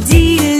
поділі.